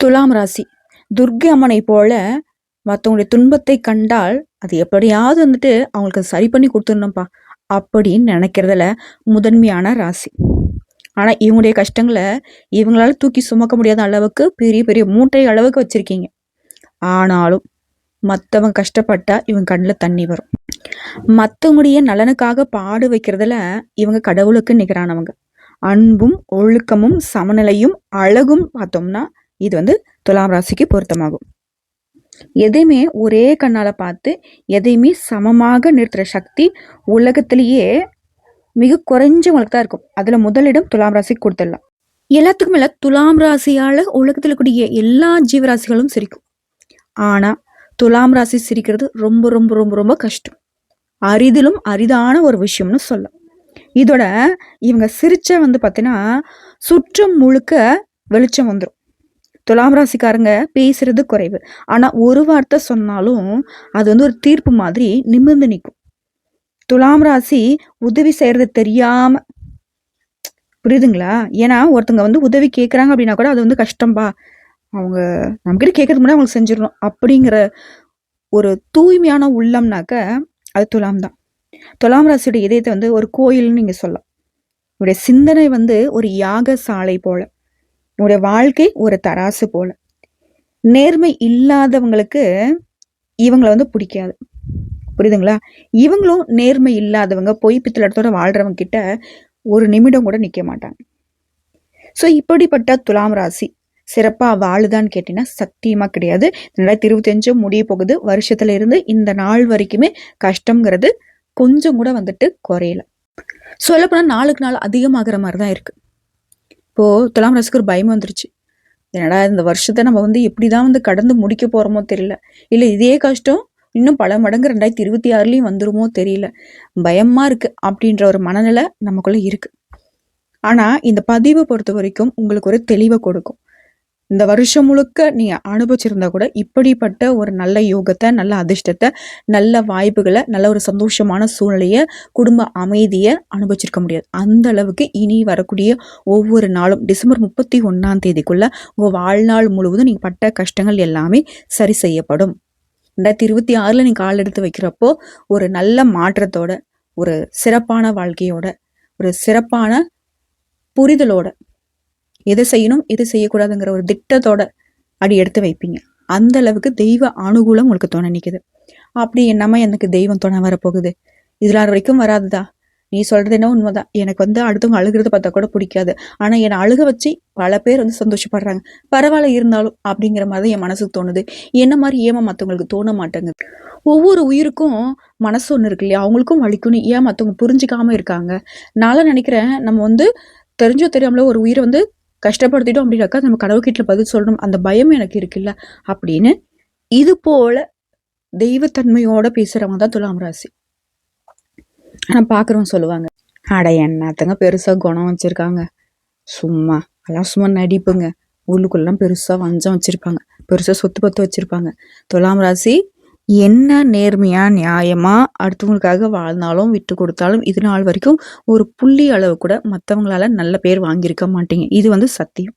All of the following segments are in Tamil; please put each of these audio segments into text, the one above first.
துலாம் ராசி. துர்க்கை அம்மனை போல மற்றவங்களுடைய துன்பத்தை கண்டால் அது எப்படியாவது வந்துட்டு அவங்களுக்கு சரி பண்ணி கொடுத்துடணும்ப்பா அப்படின்னு நினைக்கிறதுல முதன்மையான ராசி. ஆனால் இவங்களுடைய கஷ்டங்களை இவங்களால தூக்கி சுமக்க முடியாத அளவுக்கு பெரிய பெரிய மூட்டை அளவுக்கு வச்சிருக்கீங்க. ஆனாலும் மற்றவங்க கஷ்டப்பட்டா இவங்க கண்ணில் தண்ணி வரும். மற்றவங்களுடைய நலனுக்காக பாடு வைக்கிறதுல இவங்க கடவுளுக்கு நிகரானவங்க. அன்பும் ஒழுக்கமும் சமநிலையும் அழகும் பார்த்தோம்னா இது வந்து துலாம் ராசிக்கு பொருத்தமாகும். எதையுமே ஒரே கண்ணால் பார்த்து எதையுமே சமமாக நிறுத்துகிற சக்தி உலகத்திலேயே மிக குறைஞ்சவங்களுக்கு தான் இருக்கும். அதில் முதலிடம் துலாம் ராசிக்கு கொடுத்துடலாம். எல்லாத்துக்கும் மேல துலாம் ராசியால் உலகத்தில் கூடிய எல்லா ஜீவராசிகளும் சிரிக்கும். ஆனால் துலாம் ராசி சிரிக்கிறது ரொம்ப ரொம்ப ரொம்ப ரொம்ப கஷ்டம். அரிதிலும் அரிதான ஒரு விஷயம்னு சொல்லலாம். இதோட இவங்க சிரிச்ச வந்து பார்த்தீங்கன்னா சுற்றம் முழுக்க வெளிச்சம் வந்துடும் துலாம் ராசிக்காரங்க பேசுறது குறைவு. ஆனா ஒரு வார்த்தை சொன்னாலும் அது வந்து ஒரு தீர்ப்பு மாதிரி நிமிர்ந்து நிற்கும் துலாம் ராசி உதவி செய்யறது தெரியாம புரியுதுங்களா? ஏன்னா ஒருத்தங்க வந்து உதவி கேட்குறாங்க அப்படின்னா கூட அது வந்து கஷ்டம்பா அவங்க நம்மகிட்ட கேட்கறதுக்கு முன்னாடி அவங்களுக்கு செஞ்சிடணும் அப்படிங்கிற ஒரு தூய்மையான உள்ளம்னாக்க அது துலாம் தான். துலாம் ராசியோட இதயத்தை வந்து ஒரு கோயில்னு நீங்கள் சொல்லலாம். இவருடைய சிந்தனை வந்து ஒரு யாக சாலை போல. உங்களுடைய வாழ்க்கை ஒரு தராசு போல. நேர்மை இல்லாதவங்களுக்கு இவங்களை வந்து பிடிக்காது. புரியுதுங்களா? இவங்களும் நேர்மை இல்லாதவங்க பொய் பித்தளத்தோட வாழ்றவங்க கிட்ட ஒரு நிமிடம் கூட நிக்க மாட்டாங்க. ஸோ இப்படிப்பட்ட துலாம் ராசி சிறப்பா வாழுதான்னு கேட்டீங்கன்னா சத்தியமா கிடையாது. ரெண்டாயிரத்தி இருபத்தஞ்சு முடிய போகுது. வருஷத்துல இருந்து இந்த நாள் வரைக்குமே கஷ்டங்கிறது கொஞ்சம் கூட வந்துட்டு குறையல. சொல்லப்போனா நாளுக்கு நாள் அதிகமாகிற மாதிரி தான் இருக்கு. இப்போ துலாம் ராசிக்கு ஒரு பயம் வந்துருச்சு. என்னடா இந்த வருஷத்தை நம்ம வந்து எப்படிதான் வந்து கடந்து முடிக்க போறோமோ தெரியல. இல்லை இதே கஷ்டம் இன்னும் பல மடங்கு ரெண்டாயிரத்தி இருபத்தி ஆறுலேயும் வந்துருமோ தெரியல. பயமா இருக்கு அப்படின்ற ஒரு மனநிலை நமக்குள்ள இருக்கு. ஆனா இந்த பதிவை பொறுத்த வரைக்கும் உங்களுக்கு ஒரு தெளிவை கொடுக்கும். இந்த வருஷம் முழுக்க நீ அனுபவிச்சிருந்தா கூட இப்படிப்பட்ட ஒரு நல்ல யோகத்தை நல்ல அதிர்ஷ்டத்தை நல்ல வாய்ப்புகளை நல்ல ஒரு சந்தோஷமான சூழ்நிலையை குடும்ப அமைதியை அனுபவிச்சிருக்க முடியாது. அந்த அளவுக்கு இனி வரக்கூடிய ஒவ்வொரு நாளும் டிசம்பர் முப்பத்தி ஒன்றாம் தேதிக்குள்ள உங்கள் வாழ்நாள் முழுவதும் நீங்கள் பட்ட கஷ்டங்கள் எல்லாமே சரி செய்யப்படும். ரெண்டாயிரத்தி இருபத்தி ஆறில் நீங்கள் கால் எடுத்து வைக்கிறப்போ ஒரு நல்ல மாற்றத்தோட ஒரு சிறப்பான வாழ்க்கையோட ஒரு சிறப்பான புரிதலோட எதை செய்யணும் எது செய்யக்கூடாதுங்கிற ஒரு திட்டத்தோட அடி எடுத்து வைப்பீங்க. அந்த அளவுக்கு தெய்வ அனுகூலம் உங்களுக்கு துணை நிற்குது அப்படி என்னமா எனக்கு தெய்வம் துணை வரப்போகுது. இதுல வரைக்கும் வராதுதா? நீ சொல்றது என்ன உண்மைதான். எனக்கு வந்து அடுத்தவங்க அழுகிறது பார்த்தா கூட பிடிக்காது. ஆனால் என்னை அழுக வச்சு பல பேர் வந்து சந்தோஷப்படுறாங்க. பரவாயில்ல இருந்தாலும் அப்படிங்கிற மாதிரி என் மனசுக்கு தோணுது. என்ன மாதிரி ஏமா மற்றவங்களுக்கு தோண மாட்டேங்குது? ஒவ்வொரு உயிருக்கும் மனசு ஒன்று இருக்கு இல்லையா? அவங்களுக்கும் வலிக்கணும் ஏன் மற்றவங்க புரிஞ்சுக்காம இருக்காங்க? நான் நினைக்கிறேன் நம்ம வந்து தெரிஞ்சோ தெரியாமலோ ஒரு உயிரை வந்து கஷ்டப்படுத்திட்டோம் அப்படின்னாக்கா நம்ம கடவுள்கிட்ட பதில் சொல்லணும். அந்த பயம் எனக்கு இருக்குல்ல. அப்படின்னு இது போல தெய்வத்தன்மையோட பேசுறவங்க தான் துலாம் ராசி. ஆனா பாக்குறவங்க சொல்லுவாங்க அட என்னத்தங்க பெருசா குணம் வச்சிருக்காங்க. சும்மா எல்லாம் சும்மா நடிப்புங்க. உள்ளுக்குள்ளலாம் பெருசா வஞ்சம் வச்சிருப்பாங்க. பெருசா சொத்து பத்து வச்சிருப்பாங்க. துலாம் ராசி என்ன நேர்மையா நியாயமா அடுத்தவங்களுக்காக வாழ்ந்தாலும் விட்டு கொடுத்தாலும் இது நாள் வரைக்கும் ஒரு புள்ளி அளவு கூட மற்றவங்களால நல்ல பேர் வாங்கியிருக்க மாட்டீங்க. இது வந்து சத்தியம்.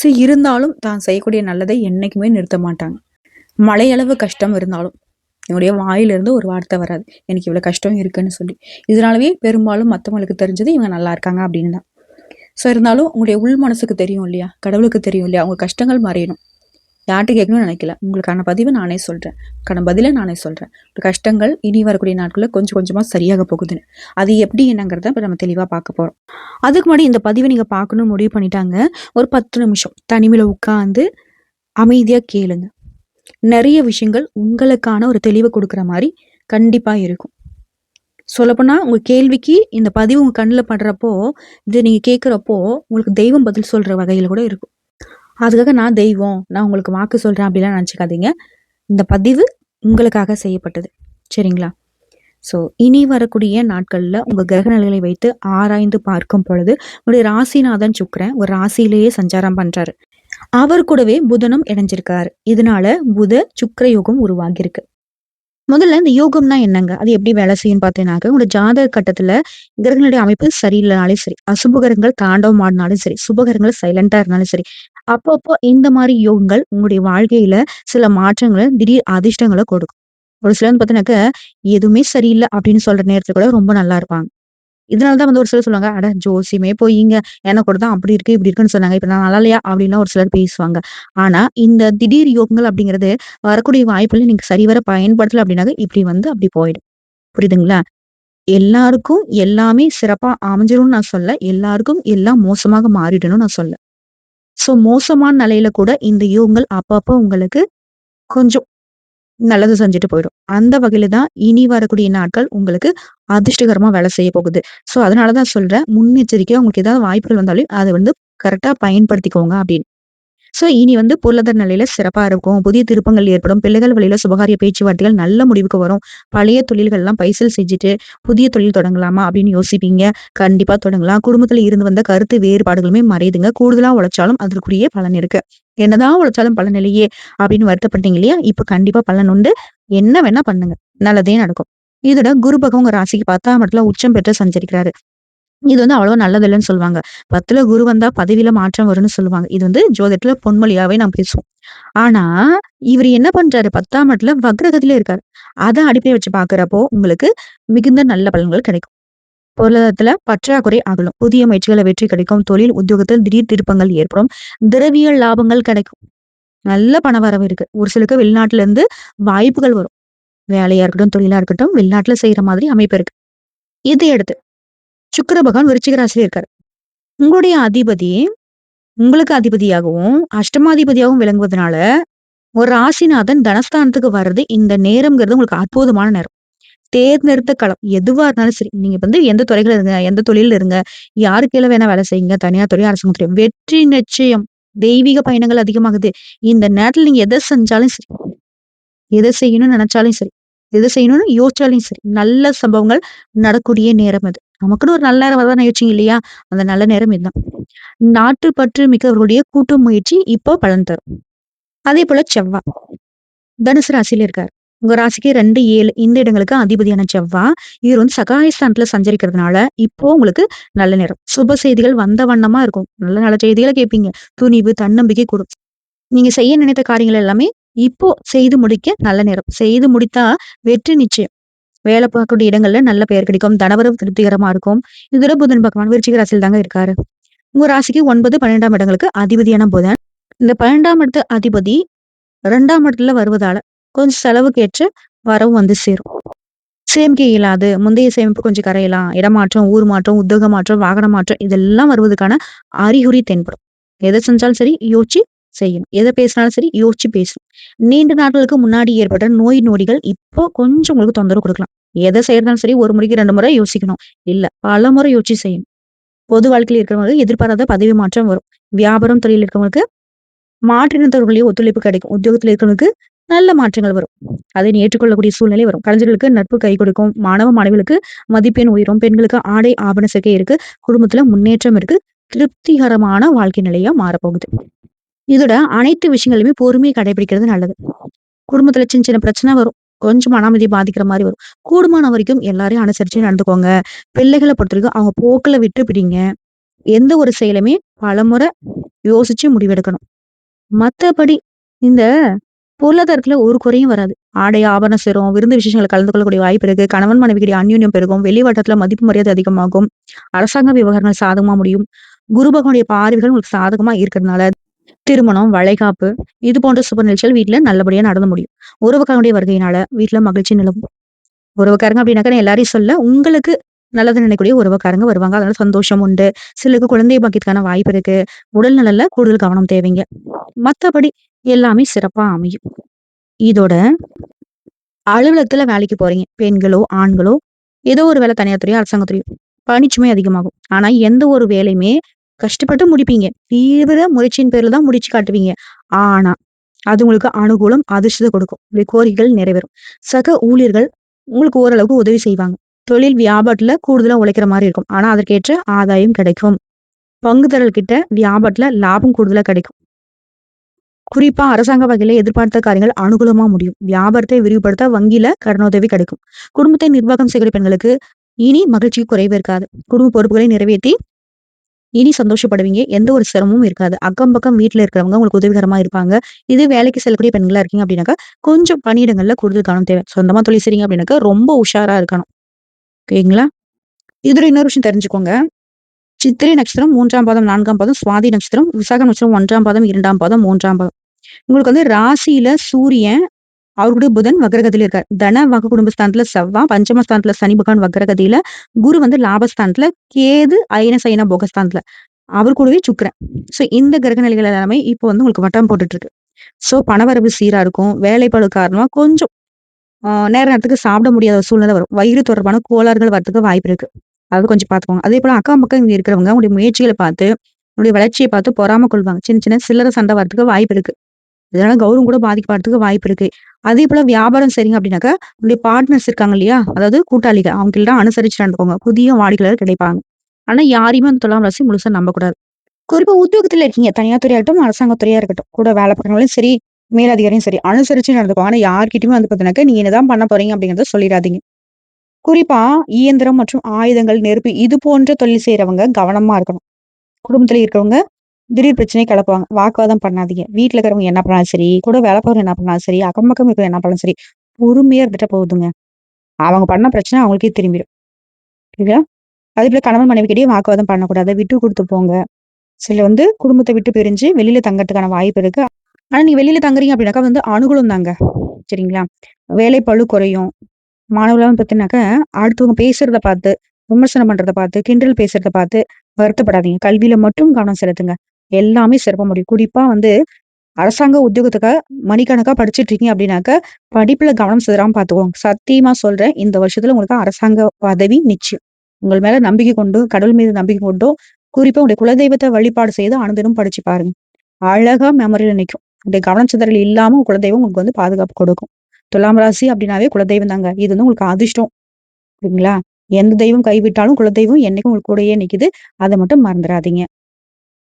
ஸோ இருந்தாலும் தான் செய்யக்கூடிய நல்லதை என்னைக்குமே நிறுத்த மாட்டாங்க. மழையளவு கஷ்டம் இருந்தாலும். என்னுடைய வாயிலிருந்து ஒரு வார்த்தை வராது. எனக்கு இவ்வளோ கஷ்டம் இருக்குன்னு சொல்லி. இதனாலவே பெரும்பாலும் மற்றவங்களுக்கு தெரிஞ்சது இவங்க நல்லா இருக்காங்க அப்படின்னு தான். ஸோ இருந்தாலும் உங்களுடைய உள் மனசுக்கு தெரியும் இல்லையா? கடவுளுக்கு தெரியும் இல்லையா? அவங்க கஷ்டங்கள் மறையணும். யார்கிட்ட கேட்கணும்னு நினைக்கல. உங்களுக்கான பதிவை நானே சொல்கிறேன் உங்களுக்கான பதிலை நானே சொல்கிறேன் கஷ்டங்கள் இனி வரக்கூடிய நாட்களில் கொஞ்சம் கொஞ்சமாக சரியாக போகுதுன்னு. அது எப்படி என்னங்கிறத இப்போ நம்ம தெளிவாக பார்க்க போகிறோம் அதுக்கு முன்னாடி இந்த பதிவை நீங்கள் பார்க்கணும்னு முடிவு பண்ணிட்டாங்க. ஒரு பத்து நிமிஷம் தனிமையில் உட்காந்து அமைதியாக கேளுங்க. நிறைய விஷயங்கள் உங்களுக்கான ஒரு தெளிவை கொடுக்குற மாதிரி கண்டிப்பாக இருக்கும். சொல்லப்போனால் உங்கள் கேள்விக்கு இந்த பதிவு உங்கள் கண்ணில் படுறப்போ இது நீங்கள் கேட்குறப்போ உங்களுக்கு தெய்வம் பதில் சொல்கிற வகையில் கூட இருக்கும். அதுக்காக நான் தெய்வம் நான் உங்களுக்கு வாக்கு சொல்கிறேன் அப்படிலாம் நினச்சிக்காதீங்க. இந்த பதிவு உங்களுக்காக செய்யப்பட்டது. சரிங்களா? ஸோ இனி வரக்கூடிய நாட்களில் உங்கள் கிரக நிலைகளை வைத்து ஆராய்ந்து பார்க்கும் பொழுது உங்களுடைய ராசிநாதன் சுக்கரன் ஒரு ராசியிலேயே சஞ்சாரம் பண்ணுறாரு அவர் கூடவே புதனும் இணைஞ்சிருக்காரு. இதனால புத சுக்கர யோகம் உருவாகியிருக்கு. முதல்ல இந்த யோகம்னா என்னங்க? அது எப்படி வேலை செய்யும் பார்த்தீங்கன்னாக்க உங்களோட ஜாதக கட்டத்துல கிரகங்களுடைய அமைப்பு சரியில்லைனாலும் சரி அசுபகரங்கள் தாண்டவம் ஆடினாலும் சரி சுபகரங்கள் சைலண்டா இருந்தாலும் சரி அப்பப்போ இந்த மாதிரி யோகங்கள் உங்களுடைய வாழ்க்கையில சில மாற்றங்களை திடீர் அதிர்ஷ்டங்களை கொடுக்கும். ஒரு சிலர் பார்த்தீங்கன்னாக்க, எதுவுமே சரியில்லை அப்படின்னு சொல்ற நேரத்துல கூட ரொம்ப நல்லா இருப்பாங்க. இதனாலதான் வந்து ஒரு சிலர் சொல்லுவாங்க, "அட ஜோசியமே பொய்யுங்க. எனக்கு கூட தான் அப்படி இருக்கு, இப்படி இருக்குன்னு சொன்னாங்க. இப்ப நான் நல்லா இல்லையா?" அப்படின்னு ஒரு சிலர் பேசுவாங்க. ஆனா, இந்த திடீர் யோகங்கள் அப்படிங்கிறது வரக்கூடிய வாய்ப்புல நீங்க சரிவர பயன்படுத்தல அப்படின்னாக்க, இப்படி வந்து அப்படி போயிடும். புரியுதுங்களா? எல்லாருக்கும் எல்லாமே சிறப்பா அமைஞ்சிடும்னு நான் சொல்ல எல்லாருக்கும் எல்லாம் மோசமாக மாறிடணும்னு நான் சொல்ல ஸோ மோசமான நிலையில கூட இந்த யோகங்கள் அப்பப்போ உங்களுக்கு கொஞ்சம் நல்லது செஞ்சுட்டு போயிடும். அந்த வகையில தான் இனி வரக்கூடிய நாட்கள் உங்களுக்கு அதிர்ஷ்டகரமா வேலை செய்ய போகுது. ஸோ அதனால தான் சொல்றேன், முன்னெச்சரிக்கையா உங்களுக்கு ஏதாவது வாய்ப்புகள் வந்தாலும் அதை வந்து கரெக்டா பயன்படுத்திக்கோங்க அப்படின்னு. ஸோ இனி வந்து பொருளாதார நிலையில சிறப்பா இருக்கும். புதிய திருப்பங்கள் ஏற்படும். பிள்ளைகள் வழியில சுபகாரிய பேச்சுவார்த்தைகள் நல்ல முடிவுக்கு வரும். பழைய தொழில்கள்லாம் பைசல் செஞ்சுட்டு, புதிய தொழில் தொடங்கலாமா அப்படின்னு யோசிப்பீங்க. கண்டிப்பா தொடங்கலாம். குடும்பத்துல இருந்து வந்த கருத்து வேறுபாடுகளுமே மறையுதுங்க. கூடுதலா உழைச்சாலும் அதற்குரிய பலன் இருக்கு. என்னதான் உழைச்சாலும் பலன் இல்லையே அப்படின்னு வருத்தப்பட்டீங்க இல்லையா? இப்ப கண்டிப்பா பலன் உண்டு. என்ன வேணா பண்ணுங்க. நல்லதே நடக்கும். இதோட குரு பகவங்க ராசிக்கு 10ஆம் இடத்துல உச்சம் பெற்று சஞ்சரிக்கிறாரு. இது வந்து அவ்வளவா நல்லதில்லன்னு சொல்லுவாங்க. 10ல குரு வந்தா பதவியில மாற்றம் வரும்னு சொல்லுவாங்க. இது வந்து ஜோதிடத்துல பொன்மொழியாவே நாம் பேசுவோம். ஆனா, இவர் என்ன பண்றாரு 10ஆம் இடத்துல வக்ரகத்திலே இருக்காரு. அதை அடிப்படை வச்சு பாக்குறப்போ உங்களுக்கு மிகுந்த நல்ல பலன்கள் கிடைக்கும். பொருளாதாரத்துல பற்றாக்குறை அகலும். புதிய முயற்சிகளை வெற்றி கிடைக்கும். தொழில், உத்தியோகத்தில் திடீர் திருப்பங்கள் ஏற்படும். திரவியல் லாபங்கள் கிடைக்கும். நல்ல பண வரவு இருக்கு. ஒரு சிலருக்கு வெளிநாட்டுல இருந்து வாய்ப்புகள் வரும். வேலையா இருக்கட்டும், தொழிலா இருக்கட்டும், வெளிநாட்டுல செய்யற மாதிரி அமைப்பு இருக்கு. இதை எடுத்து சுக்கர பகவான் விருச்சிக ராசியில இருக்காரு. உங்களுடைய அதிபதி உங்களுக்கு அதிபதியாகவும், அஷ்டமாதிபதியாகவும் விளங்குவதனால, ஒரு ராசிநாதன் தனஸ்தானத்துக்கு வர்றது இந்த நேரம்ங்கிறது உங்களுக்கு அற்புதமான நேரம். தேர்ந்தெடுத்த களம். எதுவா இருந்தாலும் சரி. நீங்க வந்து எந்த துறைகள் இருங்க, எந்த தொழில இருங்க, யாரு கீழ வேணா வேலை செய்யுங்க. தனியார் துறை, அரசாங்க துறை. வெற்றி நிச்சயம். தெய்வீக பயணங்கள் அதிகமாகுது. இந்த நேரத்துல நீங்க எதை செஞ்சாலும் சரி. எதை செய்யணும்னு நினைச்சாலும் சரி. எதை செய்யணும்னு யோசிச்சாலும் சரி. நல்ல சம்பவங்கள் நடக்கூடிய நேரம் அது. நமக்குன்னு ஒரு நல்ல நேரம் வருதான்னு யோசிச்சீங்க இல்லையா? அந்த நல்ல நேரம் இதுதான். நாட்டுப்பற்று மிக்கவர்களுடைய கூட்டு முயற்சி இப்போ பலன் தரும். அதே போல செவ்வாய். தனுசு ராசியில இருக்காரு. உங்க ராசிக்கு 2, 7 இந்த இடங்களுக்கு அதிபதியான செவ்வாய், இவர் வந்து சகாயஸ்தானத்துல சஞ்சரிக்கிறதுனால, இப்போ உங்களுக்கு நல்ல நேரம். சுப செய்திகள் வந்த வண்ணமா இருக்கும். நல்ல நல்ல செய்திகளை கேட்பீங்க. துணிவு, தன்னம்பிக்கை கூடும். நீங்க செய்ய நினைத்த காரியங்கள் எல்லாமே இப்போ செய்து முடிக்க நல்ல நேரம். செய்து முடித்தா வெற்றி நிச்சயம். வேலை பார்க்கக்கூடிய இடங்கள்ல நல்ல பெயர் கிடைக்கும். தனவரவு திருப்திகரமா இருக்கும். இதோட புதன் பகவான் விருச்சிக ராசியில் தாங்க இருக்காரு. உங்க ராசிக்கு 9, 12ஆம் இடங்களுக்கு அதிபதியான புதன். இந்த 12ஆம் இடத்து அதிபதி 2ஆம் இடத்துல வருவதால, கொஞ்சம் செலவுக்கு ஏற்ற வரவு வந்து சேரும். சேமிக்க இயலாது. முந்தைய சேமிப்பு கொஞ்சம் கரையலாம். இடமாற்றம், ஊர் மாற்றம், உத்தியோக மாற்றம், வாகன மாற்றம் இதெல்லாம் வருவதற்கான அறிகுறி தென்படும். எதை செஞ்சாலும் சரி யோசிச்சு செய்யணும். எத பேசினாலும் சரி யோசிச்சு பேசணும். நீண்ட நாட்களுக்கு முன்னாடி ஏற்பட்ட நோய் நொடிகள் இப்போ கொஞ்சம் உங்களுக்கு தொந்தரவு கொடுக்கலாம் எதை செய்யறதாலும் சரி ஒரு முறைக்கு ரெண்டு முறை யோசிக்கணும். இல்ல பல முறை யோசிச்சு செய்யணும். பொது வாழ்க்கையில் இருக்கிறவங்களுக்கு எதிர்பாராத பதவி மாற்றம் வரும். வியாபாரம், தொழில் இருக்கிறவங்களுக்கு மாற்றினத்தவர்களையும் ஒத்துழைப்பு கிடைக்கும். உத்தியோகத்தில் இருக்கிறவங்களுக்கு நல்ல மாற்றங்கள் வரும். அதை ஏற்றுக்கொள்ளக்கூடிய சூழ்நிலை வரும். கலைஞர்களுக்கு நட்பு கை கொடுக்கும். மாணவ, மாணவிகளுக்கு மதிப்பெண் உயரும். பெண்களுக்கு ஆடை, ஆபண சேர்க்கை இருக்கு. குடும்பத்துல முன்னேற்றம் இருக்கு. திருப்திகரமான வாழ்க்கை நிலையா மாறப்போகுது. இதோட அனைத்து விஷயங்களுமே பொறுமையை கடைபிடிக்கிறது நல்லது. குடும்பத்துல சின்ன சின்ன பிரச்சனை வரும். கொஞ்சம் மன பாதிக்கிற மாதிரி வரும். கூடுமான வரைக்கும் எல்லாரையும் அனுசரிச்சு நடந்துக்கோங்க. பிள்ளைகள பொறுத்தவரைக்கும் அவங்க போக்கில விட்டு பிடிங்க. எந்த ஒரு செயலுமே பலமுறை யோசிச்சு முடிவெடுக்கணும். மத்தபடி இந்த பொருளாதாரத்துல ஒரு குறையும் வராது. ஆடை, ஆபரணம் சேரும். விருந்து விசேஷங்கள்ல கலந்து கொள்ளக்கூடிய வாய்ப்பு இருக்கு. கணவன் மனைவிக்கிடையே அந்யூன்யம் பெருகும். வெளிவட்டத்துல மதிப்பு மரியாதை அதிகமாகும். அரசாங்க விவகாரங்கள் சாதகமா முடியும். குரு பகவானுடைய பார்வைகள் உங்களுக்கு சாதகமா இருக்கிறதுனால, திருமணம், வளைகாப்பு இது போன்ற சுப நிகழ்ச்சிகள் வீட்டுல நல்லபடியா நடந்து முடியும். உறவுக்காரனுடைய வருகையினால வீட்டுல மகிழ்ச்சி நிலவும். உறவுக்காரங்க அப்படின்னாக்கா நான் எல்லாரையும் சொல்ல உங்களுக்கு நல்லது நினைக்கக்கூடிய உறவுக்காரங்க வருவாங்க. அதனால சந்தோஷம் உண்டு. சிலருக்கு குழந்தை பாக்கியத்துக்கான வாய்ப்பு இருக்கு. உடல் நலன்ல கூடுதல் கவனம் தேவைங்க. மத்தபடி எல்லாமே சிறப்பா அமையும். இதோட அலுவலகத்துல வேலைக்கு போறீங்க. பெண்களோ, ஆண்களோ ஏதோ ஒரு வேலை தனியார் துறையோ, அரசாங்கத்துறையோ பணிச்சுமை அதிகமாகும். ஆனா எந்த ஒரு வேலையுமே கஷ்டப்பட்டு முடிப்பீங்க. தீவிர முயற்சியின் பேர்ல தான் முடிச்சு காட்டுவீங்க. ஆனா அது உங்களுக்கு அனுகூலம், அதிர்ஷ்டத்தை கொடுக்கும். உங்களுடைய கோரிக்கைகள் நிறைவேறும். சக ஊழியர்கள் உங்களுக்கு ஓரளவுக்கு உதவி செய்வாங்க. தொழில் வியாபாரத்துல கூடுதலா உழைக்கிற மாதிரி இருக்கும். ஆனா அதற்கேற்ற ஆதாயம் கிடைக்கும். பங்குதாரர்கள் கிட்ட வியாபாரத்துல லாபம் கூடுதலா கிடைக்கும். குறிப்பா அரசாங்க வகையில எதிர்பார்த்த காரியங்கள் அனுகூலமா முடியும். வியாபாரத்தை விரிவுபடுத்த வங்கியில கடனுதவி கிடைக்கும். குடும்பத்தை நிர்வாகம் செய்கிற பெண்களுக்கு இனி மகிழ்ச்சி குறைவு இருக்காது. குடும்ப பொறுப்புகளை நிறைவேற்றி இனி சந்தோஷப்படுவீங்க. எந்த ஒரு சிரமமும் இருக்காது. அக்கம் பக்கம் வீட்டுல இருக்கிறவங்க உங்களுக்கு உதவிகரமா இருப்பாங்க. இதே வேலைக்கு செல்லக்கூடிய பெண்களா இருக்கீங்க அப்படின்னாக்கா, கொஞ்சம் பணியிடங்கள்ல கூடுதல் கவனம் தேவை. சொந்தமா தொழில் செய்றீங்க அப்படின்னாக்கா, ரொம்ப உஷாரா இருக்கணும். ஓகேங்களா? இதுல இன்னொரு விஷயம் தெரிஞ்சுக்கோங்க. சித்திரை நட்சத்திரம் மூன்றாம் பாதம், நான்காம் பாதம், சுவாதி நட்சத்திரம், விசாக நட்சத்திரம் ஒன்றாம் பாதம், இரண்டாம் பாதம், மூன்றாம் பாதம். உங்களுக்கு வந்து ராசியில சூரியன், அவருடைய புதன் வக்ரகதியில இருக்கார் தன, வக குடும்பஸ்தானத்துல செவ்வா, பஞ்சமஸ்தானத்துல சனி பகவான் வக்ரகதியில, குரு வந்து லாபஸ்தானத்துல, கேது அயன சயன போகஸ்தானத்துல. அவர் கூடவே சுக்கிரன். ஸோ இந்த கிரக நிலைகள் எல்லாமே இப்போ வந்து உங்களுக்கு வட்டம் போட்டுட்டு இருக்கு. ஸோ பணவரவு சீரா இருக்கும். வேலைப்பாடு காரணமா கொஞ்சம் நேர நேரத்துக்கு சாப்பிட முடியாத சூழ்நிலை வரும். வயிறு தொடர்பான கோளாறுகள் வரதுக்கு வாய்ப்பு இருக்கு. அது கொஞ்சம் பார்த்துக்கோங்க. அதேபோல அக்கம் பக்கம் இங்க இருக்கிறவங்க உங்களுடைய முயற்சிகளை பார்த்து, உங்களுடைய வளர்ச்சியை பார்த்து பொறாம கொள்வாங்க. சின்ன சின்ன சில்லறை சண்டை வரதுக்கு வாய்ப்பு இருக்கு. இதனால கௌரவம் கூட பாதிக்கப்படுறதுக்கு வாய்ப்பு இருக்கு. அதே போல வியாபாரம் சரிங்க அப்படின்னாக்கா, உங்களுடைய பார்ட்னர்ஸ் இருக்காங்க இல்லையா? அதாவது கூட்டாளிக அவங்ககிட்டலாம் அனுசரிச்சு நடந்துக்கோங்க. புதிய வாடிக்கையாளர் கிடைப்பாங்க. ஆனா யாரையுமே அந்த துலாம் ராசி முழுசா நம்பக்கூடாது. குறிப்பா உத்தியோகத்துல இருக்கீங்க. தனியார் துறையா இருக்கட்டும், அரசாங்க துறையா இருக்கட்டும். கூட வேலை பார்க்குறவங்களும் சரி, மேலதிகாரியும் சரி, அனுசரிச்சு நடந்துக்கோங்க. ஆனா யார்கிட்டயுமே வந்து பாத்தீங்கன்னா நீங்க என்னதான் பண்ண போறீங்க அப்படிங்கறத சொல்லிடாதீங்க குறிப்பா இயந்திரம் மற்றும் ஆயுதங்கள், நெருப்பு இது போன்ற தொழில் செய்யறவங்க கவனமா இருக்கணும். குடும்பத்துல இருக்கிறவங்க திடீர் பிரச்சனை கிளப்புவாங்க. வாக்குவாதம் பண்ணாதீங்க. வீட்டுல இருக்கிறவங்க என்ன பண்ணாலும் சரி, கூட வேலை பார்க்குறவங்க என்ன பண்ணாலும் சரி, அக்கம் பக்கம் இருக்கிற என்ன பண்ணாலும் சரி, பொறுமையா இருந்துட்டு போகுதுங்க அவங்க பண்ண பிரச்சனை அவங்களுக்கே திரும்பிடும். சரிங்களா அதே போல கணவன் மனைவிக்கிட்டே வாக்குவாதம் பண்ணக்கூடாது. விட்டு கொடுத்து போங்க. சில வந்து குடும்பத்தை விட்டு பிரிஞ்சு வெளியில தங்கறதுக்கான வாய்ப்பு இருக்கு. ஆனா நீங்க வெளியில தங்குறீங்க அப்படின்னாக்கா வந்து அனுகூலம் தாங்க. சரிங்களா? வேலை பளு குறையும். மாணவர்கள்லாம் பார்த்தீங்கன்னாக்க அடுத்தவங்க பேசுறத பார்த்து, விமர்சனம் பண்றத பார்த்து, கிண்டல் பேசுறத பார்த்து வருத்தப்படாதீங்க. கல்வியில மட்டும் கவனம் செலுத்துங்க. எல்லாமே சிறப்ப முடியும். குறிப்பா வந்து அரசாங்க உத்தியோகத்துக்காக மணிக்கணக்கா படிச்சுட்டு இருக்கீங்க அப்படின்னாக்கா, படிப்புல கவனம் சிதறாம பார்த்துக்கோங்க. சத்தியமா சொல்றேன். இந்த வருஷத்துல உங்களுக்கு அரசாங்க பதவி நிச்சயம். உங்கள் மேல நம்பிக்கை கொண்டு, கடவுள் மீது நம்பிக்கை கொண்டோ, குறிப்பா உங்களுடைய குலதெய்வத்தை வழிபாடு செய்து அனுதினம் படிச்சு பாருங்க. அழகா மெமரியில நிற்கும் உங்களுடைய கவனச்சிதறல் இல்லாம இல்லாமல் குலதெய்வம் உங்களுக்கு வந்து பாதுகாப்பு கொடுக்கும். துலாம் ராசி அப்படின்னாவே குலதெய்வம் தாங்க. இது வந்து உங்களுக்கு அதிர்ஷ்டம். சரிங்களா? எந்த தெய்வம் கைவிட்டாலும் குலதெய்வம் என்னைக்கும் உங்களுக்கு கூடயே நிக்குது. அதை மட்டும் மறந்துடாதீங்க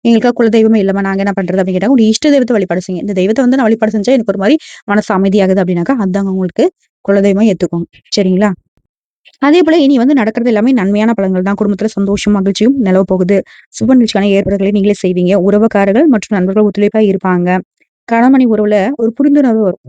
எங்களுக்கு குலதெய்வமே இல்லம்மா. நாங்க என்ன பண்றது அப்படின்னு கேட்டா, உங்க இஷ்ட தெய்வத்தை வழிபாடு செய்யுங்க. இந்த தெய்வத்தை வந்து நான் வழிபாடு செஞ்சா எனக்கு ஒரு மாதிரி மனசு அமைதியாகுது அப்படின்னாக்கா, அதாங்க உங்களுக்கு குலதெய்வமா ஏத்துக்கோங்க. சரிங்களா? அதே போல இனி வந்து நடக்கிறது எல்லாமே நன்மையான பலன்கள் தான். குடும்பத்துல சந்தோஷம், மகிழ்ச்சியும் நிலவ போகுது. சுப நிகழ்ச்சிக்கான ஏற்பாடுகளை நீங்களே செய்வீங்க. உறவுக்காரர்கள் மற்றும் நண்பர்கள் ஒத்துழைப்பா இருப்பாங்க. கணவன் உறவுல ஒரு புரிந்துணர்வு வரும்.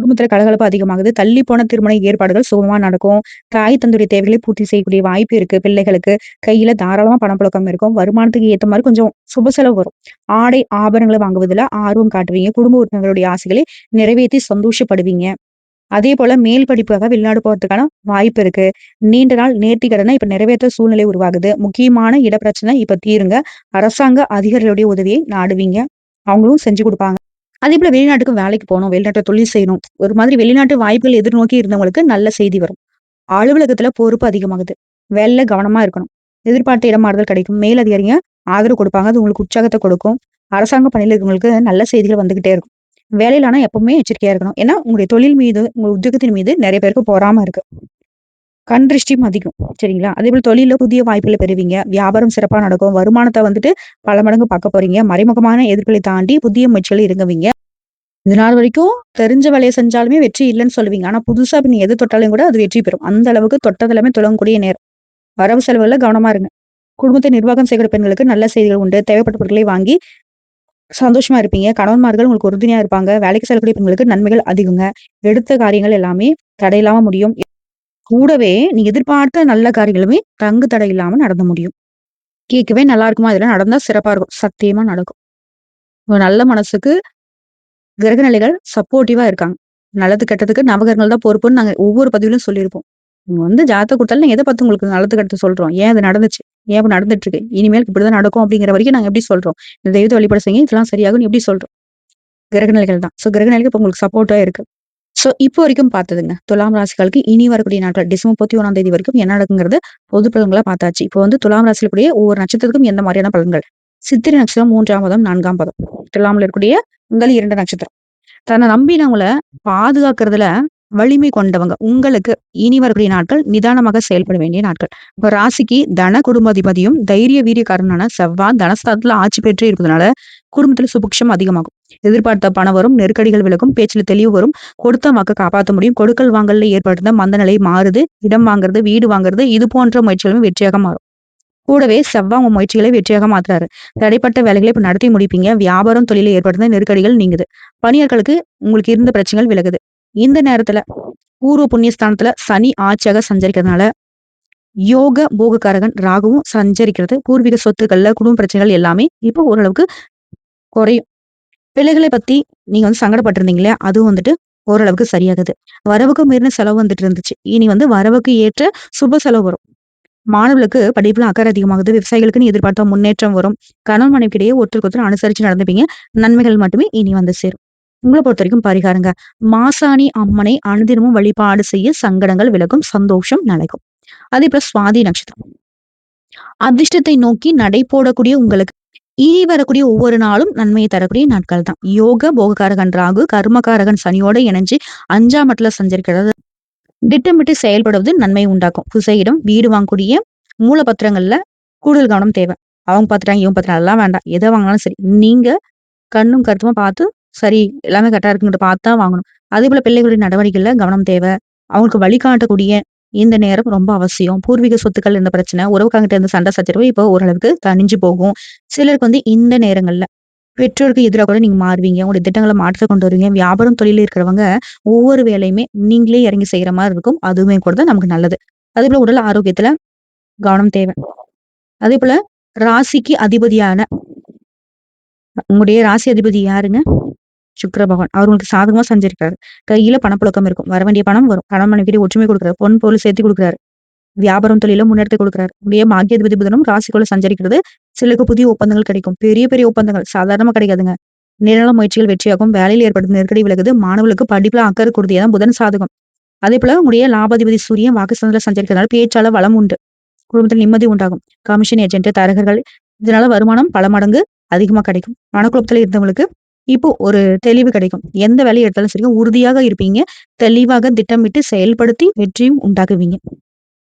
குடும்பத்துல கலகலப்பு அதிகமாகுது. தள்ளி போன திருமண ஏற்பாடுகள் சுகமா நடக்கும். தாய் தந்துடைய தேவைகளை பூர்த்தி செய்யக்கூடிய வாய்ப்பு இருக்கு பிள்ளைகளுக்கு. கையில தாராளமா பணப்புழக்கம் இருக்கும். வருமானத்துக்கு ஏத்த மாதிரி கொஞ்சம் சுப செலவு வரும். ஆடை, ஆபரணங்களை வாங்குவதுல ஆர்வம் காட்டுவீங்க. குடும்ப உறுப்பினர்களுடைய ஆசைகளை நிறைவேத்தி சந்தோஷப்படுவீங்க. அதே போல மேல் படிப்புக்காக வெளிநாடு போறதுக்கான வாய்ப்பு இருக்கு. நீண்ட நாள் நேர்த்தி கடனை இப்ப நிறைவேற்ற சூழ்நிலை உருவாகுது. முக்கியமான இட பிரச்சனை இப்ப தீருங்க. அரசாங்க அதிகாரிகளுடைய உதவியை நாடுவீங்க. அவங்களும் செஞ்சு கொடுப்பாங்க அதே போல வெளிநாட்டுக்கு வேலைக்கு போகணும் வெளிநாட்டை தொழில் செய்யணும். ஒரு மாதிரி வெளிநாட்டு வாய்ப்புகள் எதிர்நோக்கி இருந்தவங்களுக்கு நல்ல செய்தி வரும். அலுவலகத்துல பொறுப்பு அதிகமாகுது. வேலை கவனமா இருக்கணும். எதிர்பார்த்த இடமாறுதல் கிடைக்கும். மேல் அதிகாரிங்க ஆதரவு கொடுப்பாங்க. அது உங்களுக்கு உற்சாகத்தை கொடுக்கும். அரசாங்க பணியில இருக்கவங்களுக்கு நல்ல செய்திகள் வந்துகிட்டே இருக்கும். வேலையிலான எப்பவுமே எச்சரிக்கையா இருக்கணும். ஏன்னா உங்களுடைய தொழில் மீது, உங்களுடைய உத்தியோகத்தின் மீது நிறைய பேருக்கு போறாம இருக்கு. கண் திருஷ்டியும் அதிகம். சரிங்களா? அதே போல் தொழிலில் புதிய வாய்ப்புகளை பெறுவீங்க. வியாபாரம் சிறப்பா நடக்கும். வருமானத்தை வந்துட்டு பல மடங்கு பார்க்க போறீங்க. மறைமுகமான எதிர்களை தாண்டி புதிய முயற்சிகளை இறங்குவீங்க. இது நாள் வரைக்கும் தெரிஞ்ச வேலையை செஞ்சாலுமே வெற்றி இல்லைன்னு சொல்லுவீங்க. ஆனா புதுசா நீ எது தொட்டாலும் கூட அது வெற்றி பெறும். அந்த அளவுக்கு தொட்டதெல்லாமே தொடங்கக்கூடிய நேரம். வரவு செலவுகள்ல கவனமா இருங்க. குடும்பத்தை நிர்வாகம் செய்கிற பெண்களுக்கு நல்ல செய்திகள் உண்டு. தேவைப்பட்ட பொருட்களை வாங்கி சந்தோஷமா இருப்பீங்க. கணவன்மார்கள் உங்களுக்கு உறுதுணையா இருப்பாங்க. வேலைக்கு செல்லக்கூடிய பெண்களுக்கு நன்மைகள் அதிகங்க. எடுத்த காரியங்கள் எல்லாமே தடையில்லாம முடியும். கூடவே நீ எதிர்பார்த்த நல்ல காரியங்களுமே தங்கு தடை இல்லாம நடந்து முடியும். கேட்கவே நல்லா இருக்குமா? இதெல்லாம் நடந்தா சிறப்பா இருக்கும். சத்தியமா நடக்கும். நல்ல மனசுக்கு கிரகநிலைகள் சப்போர்ட்டிவா இருக்காங்க. நல்லது கெட்டதுக்கு நவகிரகங்கள் தான் பொறுப்புன்னு நாங்க ஒவ்வொரு பதிவிலும் சொல்லியிருப்போம். நீங்க வந்து ஜாதகம் கொடுத்தாலும் நாங்க எதை பார்த்து உங்களுக்கு நல்லது கெட்டது சொல்றோம். ஏன் அது நடந்துச்சு? ஏன் இப்போ நடந்துட்டு இருக்கு? இனிமேல் இப்படிதான் நடக்கும் அப்படிங்கிற வரைக்கும் நாங்க எப்படி சொல்றோம்? இந்த தெய்வத்தை வழிபாடு செய்யுங்க. இதெல்லாம் சரியாகும் எப்படி சொல்றோம்? கிரகநிலைகள் தான். ஸோ கிரகநிலைகள் இப்போ இப்ப உங்களுக்கு சப்போர்ட்டா இருக்கு. ஸோ இப்போ வரைக்கும் பார்த்ததுங்க. துலாம் ராசிகளுக்கு இனி வரக்கூடிய நாட்கள் டிசம்பர் 31ஆம் தேதி வரைக்கும் என்ன நடக்குங்கிறது பொது பலன்களை பார்த்தாச்சு. இப்போ வந்து துலாம் ராசியில கூடிய ஒவ்வொரு நட்சத்திரத்துக்கும் எந்த மாதிரியான பலன்கள்? சித்திரை நட்சத்திரம் மூன்றாம் பதம் நான்காம் பதம் துலாமில் இருக்கக்கூடிய உங்கள் இரண்டு நட்சத்திரம். தன்னை நம்பினவங்களை பாதுகாக்கிறதுல வலிமை கொண்டவங்க. உங்களுக்கு இனி வரக்கூடிய நாட்கள் நிதானமாக செயல்பட வேண்டிய நாட்கள். இப்ப ராசிக்கு தன குடும்பாதிபதியும், தைரிய வீரியக்காரனான செவ்வாய் தனஸ்தானத்துல ஆட்சி பெற்று இருப்பதனால, குடும்பத்துல சுபிக்ஷம் அதிகமாகும். எதிர்பார்த்த பணம் வரும், நெருக்கடிகள் விலகும், பேச்சுல தெளிவு வரும், கொடுத்த மக்க காப்பாற்ற முடியும். கொடுக்கல் வாங்கல்ல ஏற்படுத்த மந்த நிலை மாறுது. இடம் வாங்குறது, வீடு வாங்குறது இது போன்ற முயற்சிகளும் வெற்றியாக மாறும். கூடவே செவ்வாய் உங்க முயற்சிகளை வெற்றியாக மாத்துறாரு. தடைப்பட்ட வேலைகளை இப்ப நடத்தி முடிப்பீங்க. வியாபாரம் தொழிலில் ஏற்படுத்த நெருக்கடிகள் நீங்குது. பணியாளர்களுக்கு உங்களுக்கு இருந்த பிரச்சனைகள் விலகுது. இந்த நேரத்துல பூர்வ புண்ணியஸ்தானத்துல சனி ஆட்சியாக சஞ்சரிக்கிறதுனால யோக போகக்காரகன் ராகுவும் சஞ்சரிக்கிறது. பூர்வீக சொத்துக்கள்ல குடும்ப பிரச்சனைகள் எல்லாமே இப்போ ஓரளவுக்கு குறையும். பிள்ளைகளை பத்தி நீங்க வந்து சங்கடப்பட்டிருந்தீங்க இல்லையா? அதுவும் வந்துட்டு ஓரளவுக்கு சரியாகுது. வரவுக்கு மீறின செலவு வந்துட்டு இருந்துச்சு. இனி வந்து வரவுக்கு ஏற்ற சுப செலவு வரும். மாணவர்களுக்கு படிப்புல அக்கறை அதிகமாகுது. விவசாயிகளுக்கு நீ எதிர்பார்த்த முன்னேற்றம் வரும். கணவன் மனைவிக்கிடையே ஒருத்தருக்கு ஒருத்தர் அனுசரிச்சு நடந்துப்பீங்க. நன்மைகள் மட்டுமே இனி வந்து சேரும். உங்களை பொறுத்த வரைக்கும் பரிகாரங்க மாசாணி அம்மனை அனுதினமும் வழிபாடு செய்ய சங்கடங்கள் விலகும் சந்தோஷம் நடக்கும் அதே போல சுவாதி நட்சத்திரம். அதிர்ஷ்டத்தை நோக்கி நடை போடக்கூடிய உங்களுக்கு இனி வரக்கூடிய ஒவ்வொரு நாளும் நன்மையை தரக்கூடிய நாட்கள் தான் யோக போகக்காரகன் ராகு கர்மகாரகன் சனியோட இணைஞ்சு அஞ்சாம் மட்டில் சஞ்சரிக்கிறது. திட்டமிட்டு செயல்படுவது நன்மை உண்டாக்கும். புசையிடம் வீடு வாங்கக்கூடிய மூலப்பத்திரங்கள்ல கூடுதல் கவனம் தேவை. அவங்க பாத்துட்டாங்க இவங்க பாத்துறாங்க எல்லாம் வேண்டாம். எதை வாங்கினாலும் சரி. நீங்க கண்ணும் கருத்துமா பார்த்து சரி எல்லாமே கரெக்டா இருக்குங்கிட்ட பார்த்து தான் வாங்கணும். அதே போல பிள்ளைகளுடைய நடவடிக்கைகள்ல கவனம் தேவை. அவங்களுக்கு வழிகாட்டக்கூடிய இந்த நேரம் ரொம்ப அவசியம். பூர்வீக சொத்துக்கள் இந்த பிரச்சனை உறவுக்காங்கிட்ட இருந்த சண்டை சச்சரவு இப்போ ஓரளவுக்கு தணிஞ்சு போகும். சிலருக்கு வந்து இந்த நேரங்கள்ல பெற்றோருக்கு எதிராக கூட நீங்க மாறுவீங்க. உங்களுடைய திட்டங்களை மாற்ற கொண்டு வருவீங்க. வியாபாரம் தொழில இருக்கிறவங்க ஒவ்வொரு வேலையுமே நீங்களே இறங்கி செய்யற மாதிரி இருக்கும். அதுவுமே கூட தான் நமக்கு நல்லது. அதே போல உடல் ஆரோக்கியத்துல கவனம் தேவை. அதே போல ராசிக்கு அதிபதியான உங்களுடைய ராசி அதிபதி யாருங்க? சுக்கர பகவான். அவர் உங்களுக்கு சாதகமா செஞ்சிருக்காரு. கையில பணப்புழக்கம் இருக்கும். வர வேண்டிய பணம் வரும். பணம் மனைவி ஒற்றுமை கொடுக்குறாரு. பொன் பொருள் சேர்த்து கொடுக்குறாரு. வியாபாரம் தொழில முன்னெடுத்து கொடுக்குறாரு. உடைய பாக்கியாதிபதி புதனும் ராசிக்குள்ள சஞ்சரிக்கிறது. சிலருக்கு புதிய ஒப்பந்தங்கள் கிடைக்கும். பெரிய பெரிய ஒப்பந்தங்கள் சாதாரணமா கிடைக்காதுங்க. நிரல முயற்சிகள் வெற்றியாகும். வேலையில் ஏற்படும் நெருக்கடி விலகுது. மாணவர்களுக்கு படிப்புல அக்கறை கொடுத்தியதான் புதன் சாதகம். அதே போல உங்களுடைய லாபாதிபதி சூரியன் வாக்குஸ்தானத்துல சஞ்சரிக்கிறதுனால பேச்சால வளம் உண்டு. குடும்பத்தில் நிம்மதி உண்டாகும். கமிஷன் ஏஜென்ட் தரகர்கள். இதனால வருமானம் பல மடங்கு அதிகமா கிடைக்கும். மனக்குழப்பத்தில் இருந்தவங்களுக்கு இப்போ ஒரு தெளிவு கிடைக்கும். எந்த வேலையை எடுத்தாலும் சரி உறுதியாக இருப்பீங்க. தெளிவாக திட்டமிட்டு செயல்படுத்தி வெற்றியும் உண்டாக்குவீங்க.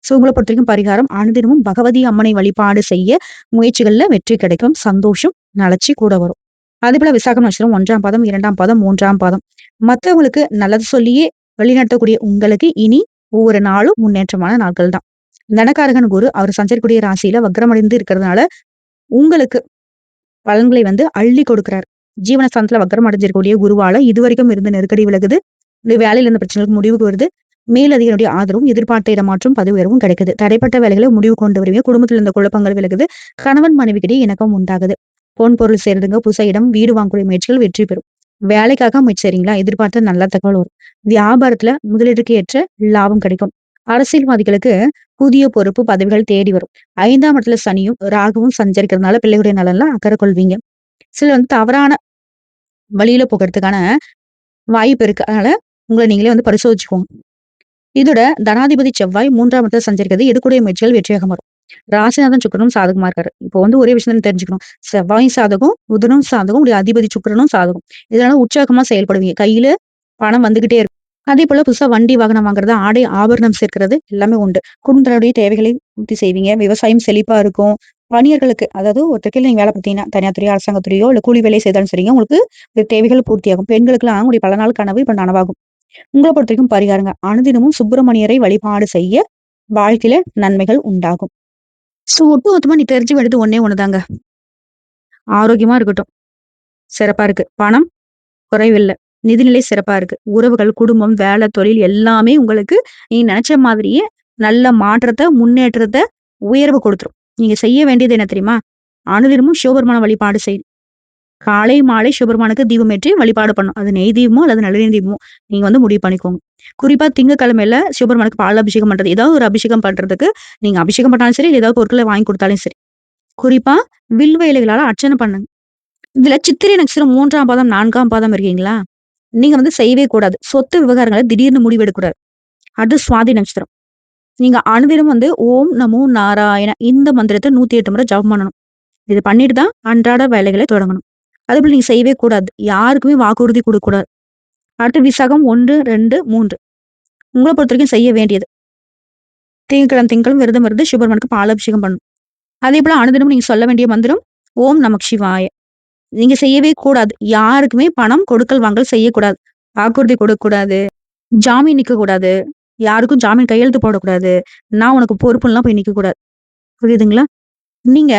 ஸோ உங்களை பொறுத்த வரைக்கும் பரிகாரம் அனுதினமும் பகவதி அம்மனை வழிபாடு செய்ய முயற்சிகளில் வெற்றி கிடைக்கும். சந்தோஷம் நலச்சி கூட வரும். அதே போல விசாகம் நட்சத்திரம் ஒன்றாம் பாதம் இரண்டாம் பாதம் மூன்றாம் பாதம். மற்றவங்களுக்கு நல்லது சொல்லியே வழிநடத்தக்கூடிய உங்களுக்கு இனி ஒவ்வொரு நாளும் முன்னேற்றமான நாட்கள் தான். தனகாரகன் குரு அவர் சஞ்சரிக்கூடிய ராசியில வக்ரமடைந்து இருக்கிறதுனால உங்களுக்கு பலன்களை வந்து அள்ளி கொடுக்கிறார். ஜீவனஸ்தானத்துல வக்கரம் அடைஞ்சிருக்கக்கூடிய குருவால இதுவரைக்கும் இருந்த நெருக்கடி விலகுது. வேலையில இருந்த பிரச்சனைகளுக்கு முடிவுக்கு வருது. மேலதிகாரியுடைய ஆதரவும் எதிர்பார்த்த இடமாற்றும் பதவி உயர்வும் கிடைக்குது. தடைப்பட்ட வேலைகளை முடிவு கொண்டு வருவீங்க. குடும்பத்தில் இருந்த குழப்பங்கள் விலகுது. கணவன் மனைவிக்கிடையே இணக்கம் உண்டாகுது. பொன் பொருள் சேர்ந்துங்க புச இடம் வீடு வாங்கக்கூடிய முயற்சிகள் வெற்றி பெறும். வேலைக்காக முயற்சி எதிர்பார்த்த நல்ல தகவல் வரும். வியாபாரத்துல முதலீட்டுக்கு ஏற்ற லாபம் கிடைக்கும். அரசியல்வாதிகளுக்கு புதிய பொறுப்பு பதவிகள் தேடி வரும். ஐந்தாம் இடத்துல சனியும் ராகுவும் சஞ்சரிக்கிறதுனால பிள்ளைகளுடைய நலன்லாம் அக்கறை கொள்வீங்க. சில வந்து தவறான வழியில போகிறதுக்கான வாய்ப்பு இருக்கு அதனால உங்களை நீங்களே வந்து பரிசோதிச்சுக்கோங்க. இதோட தனாதிபதி செவ்வாய் மூன்றாம் இடத்துல சஞ்சரிக்கிறது எடுக்கூடிய முயற்சிகள் வெற்றியாக வரும் ராசிநாதன் சுக்கரனும் சாதகமா இருக்காரு. இப்போ வந்து ஒரே விஷயம் தெரிஞ்சுக்கணும். செவ்வாயும் சாதகம் புதனும் சாதகம் உடைய அதிபதி சுக்கரனும் சாதகம். இதனால உற்சாகமா செயல்படுவீங்க. கையில பணம் வந்துகிட்டே இருக்கும். அதே போல புதுசா வண்டி வாகனம் வாங்குறது ஆடை ஆபரணம் சேர்க்கிறது எல்லாமே உண்டு. குடும்பத்தினுடைய தேவைகளை பூர்த்தி செய்வீங்க. விவசாயம் செழிப்பா இருக்கும். பணியர்களுக்கு அதாவது ஒருத்தருக்கு நீங்க வேலை பார்த்தீங்கன்னா தனியார் துறையோ அரசாங்கத்துறையோ இல்ல கூலி வேலை செய்தாலும் சரிங்க உங்களுக்கு தேவைகள் பூர்த்தியாகும். பெண்களுக்கு உங்களுடைய பல நாள் கனவு இப்ப நனவாகும். உங்களை பொறுத்த வரைக்கும் பரிகாரங்க. அனுதினமும் சுப்பிரமணியரை வழிபாடு செய்ய வாழ்க்கையில நன்மைகள் உண்டாகும். சோ ஒட்டு மொத்தமா நீ தெரிஞ்சு வேண்டியது ஒன்னே ஒண்ணுதாங்க. ஆரோக்கியமா இருக்கட்டும். சிறப்பா இருக்கு. பணம் குறைவில்லை. நிதிநிலை சிறப்பா இருக்கு. உறவுகள் குடும்பம் வேலை தொழில் எல்லாமே உங்களுக்கு நீ நினைச்ச மாதிரியே நல்ல மாற்றத்தை முன்னேற்றத்தை உயர்வு கொடுத்துரும். நீங்க செய்ய வேண்டியது என்ன தெரியுமா? அனுதினமும் சிவபெருமான வழிபாடு செய்யும் காலை மாலை சிவபெருமானுக்கு தீபம் ஏற்றி வழிபாடு பண்ணும். அது நெய் தீபமோ அல்லது நல்லெண்ணெய் தீபமோ நீங்க வந்து முடிவு பண்ணிக்கோங்க. குறிப்பா திங்கக்கிழமையில சிவபெருமானுக்கு பால் அபிஷேகம் பண்றது. ஏதாவது ஒரு அபிஷேகம் பண்றதுக்கு நீங்க அபிஷேகம் பண்ணாலும் சரி ஏதாவது பொருட்களை வாங்கி கொடுத்தாலும் சரி. குறிப்பா வில்வ இலைகளால அர்ச்சனை பண்ணுங்க. இதுல சித்திரை நட்சத்திரம் மூன்றாம் பாதம் நான்காம் பாதம் இருக்கீங்களா? நீங்க வந்து செய்யவே கூடாது. சொத்து விவகாரங்களை திடீர்னு முடிவெடுக்கூடாது அது சுவாதி நட்சத்திரம். நீங்க அனுதினம் வந்து ஓம் நமோ நாராயண இந்த மந்திரத்தை நூத்தி எட்டு முறை ஜபம் பண்ணணும். இது பண்ணிட்டு தான் அன்றாட வேலைகளை தொடங்கணும். அதே போல நீங்க செய்யவே கூடாது. யாருக்குமே வாக்குறுதி கொடுக்க கூடாது அடுத்து விசாகம் ஒன்று ரெண்டு மூன்று. உங்களை பொறுத்த வரைக்கும் செய்ய வேண்டியது. திங்கக்கிழமை திங்களும் விரதம் இருந்து சிவபெருமனுக்கு பாலாபிஷேகம் பண்ணணும். அதே போல அனுதினமும் நீங்க சொல்ல வேண்டிய மந்திரம் ஓம் நமக் சிவாய. நீங்க செய்யவே கூடாது. யாருக்குமே பணம் கொடுக்கல் வாங்கல் செய்யக்கூடாது. வாக்குறுதி கொடுக்க கூடாது ஜாமீன் நிக்க கூடாது யாருக்கும் ஜாமீன் கையெழுத்து போடக்கூடாது நான் உனக்கு பொறுப்புலாம் போய் நிக்க கூடாது புரியுதுங்களா நீங்க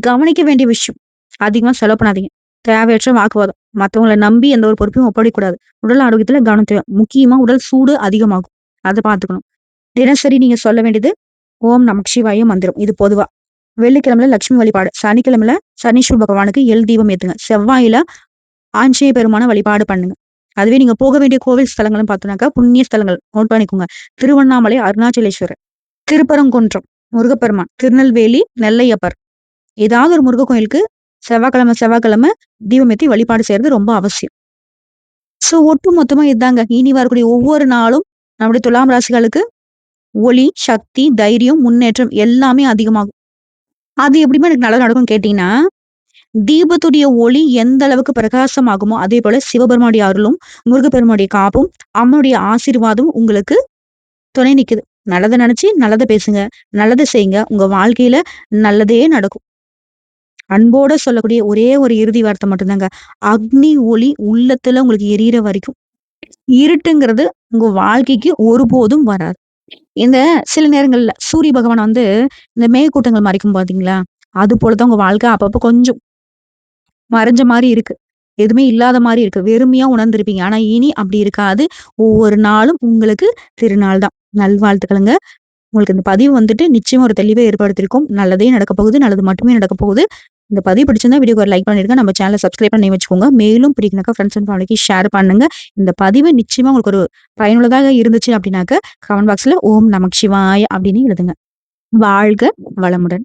கவனிக்க வேண்டிய விஷயம். அதிகமா செலவு பண்ணாதீங்க. தேவையற்ற வாக்குவாதம். மத்தவங்கள நம்பி எந்த ஒரு பொறுப்பையும் ஒப்படைக்கக்கூடாது. உடல் ஆரோக்கியத்துல கவனம் தேவை. முக்கியமா உடல் சூடு அதிகமாகும். அதை பார்த்துக்கணும். தினசரி நீங்க சொல்ல வேண்டியது ஓம் நமச்சிவாய மந்திரம். இது பொதுவா. வெள்ளிக்கிழமையில லட்சுமி வழிபாடு. சனிக்கிழமையில சனீஸ்வர பகவானுக்கு எல் தீபம் ஏத்துங்க. செவ்வாயில ஆஞ்சநேய பெருமான வழிபாடு பண்ணுங்க. அதுவே நீங்க போக வேண்டிய கோவில் ஸ்தலங்களும் பார்த்தோம்னாக்கா, புண்ணிய ஸ்தலங்கள் நோட் பண்ணிக்கோங்க. திருவண்ணாமலை அருணாச்சலேஸ்வரர், திருப்பரங்குன்றம் முருகப்பெருமான், திருநெல்வேலி நெல்லையப்பர். ஏதாவது ஒரு முருக கோயிலுக்கு செவ்வாய்க்கிழமை செவ்வாய்க்கிழமை தீபமேத்தி வழிபாடு செய்யறது ரொம்ப அவசியம். ஸோ ஒட்டு மொத்தமா இதுதாங்க இனி வரக்கூடிய ஒவ்வொரு நாளும் நம்முடைய துலாம் ராசிகளுக்கு ஒளி, சக்தி, தைரியம், முன்னேற்றம் எல்லாமே அதிகமாகும். அது எப்படிமா எனக்கு நல்லா நடக்கும்னு கேட்டீங்கன்னா, தீபத்துடைய ஒளி எந்த அளவுக்கு பிரகாசமாகுமோ, அதே போல சிவபெருமானுடைய அருளும், முருகப்பெருமானுடைய காப்பும், அம்மனுடைய ஆசீர்வாதம் உங்களுக்கு துணை நிக்குது. நல்லதை நினைச்சு நல்லதை பேசுங்க. நல்லதை செய்யுங்க. உங்க வாழ்க்கையில நல்லதே நடக்கும். அன்போட சொல்லக்கூடிய ஒரே ஒரு இறுதி வார்த்தை மட்டும்தாங்க. அக்னி ஒளி உள்ளத்துல உங்களுக்கு எரியற வரைக்கும். இருட்டுங்கிறது உங்க வாழ்க்கைக்கு ஒருபோதும் வராது. இந்த சில நேரங்கள்ல சூரிய பகவான் வந்து இந்த மேகக்கூட்டங்கள் மறைக்கும் பாத்தீங்களா அது போலதான் உங்க வாழ்க்கை அப்பப்ப கொஞ்சம் மறைஞ்ச மாதிரி இருக்கு. எதுவுமே இல்லாத மாதிரி இருக்கு. வெறுமையா உணர்ந்திருப்பீங்க. ஆனா இனி அப்படி இருக்காது. ஒவ்வொரு நாளும் உங்களுக்கு திருநாள் தான். நல்வாழ்த்துக்களுங்க. உங்களுக்கு இந்த பதிவு வந்துட்டு நிச்சயம் ஒரு தெளிவை ஏற்படுத்தியிருக்கும். நல்லதே நடக்க போகுது. நல்லது மட்டுமே நடக்க போகுது. இந்த பதிவு பிடிச்சிருந்தா வீடியோ ஒரு லைக் பண்ணிருங்க. நம்ம சேனல சப்ஸ்கிரைப் பண்ணி வச்சுக்கோங்க. மேலும் பிடிக்குனாக்கா ஃப்ரெண்ட்ஸ் அண்ட் ஃபேமிலிக்கு ஷேர் பண்ணுங்க. இந்த பதிவு நிச்சயமா உங்களுக்கு ஒரு பயனுள்ளதாக இருந்துச்சு அப்படின்னாக்க, கமெண்ட் பாக்ஸ்ல ஓம் நமச்சிவாய அப்படின்னு எழுதுங்க. வாழ்க வளமுடன்.